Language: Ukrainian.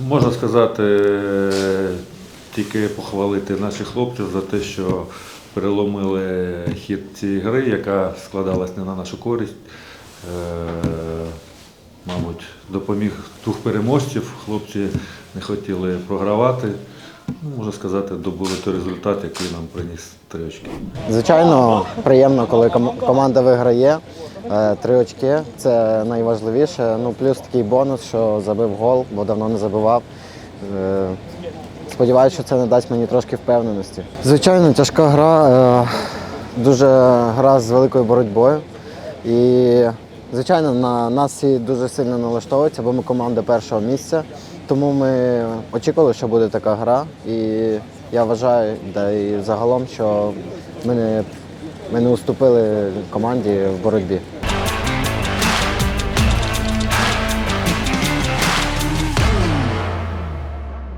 Можна сказати, тільки похвалити наших хлопців за те, що переломили хід цієї гри, яка складалась не на нашу користь. Е, Мабуть, допоміг дух переможців. Хлопці не хотіли програвати. Ну, можна сказати, добули той результат, який нам приніс три очки. Звичайно, приємно, коли команда виграє. Е, Три очки це найважливіше. Ну, плюс такий бонус, що забив гол, бо давно не забивав. Е, Сподіваюся, що це не дасть мені трошки впевненості. Звичайно, тяжка гра, е, дуже гра з великою боротьбою. І, звичайно, на нас всі дуже сильно налаштовуються, бо ми команда першого місця. Тому ми очікували, що буде така гра. І я вважаю, да і загалом, що ми не, ми не уступили команді в боротьбі.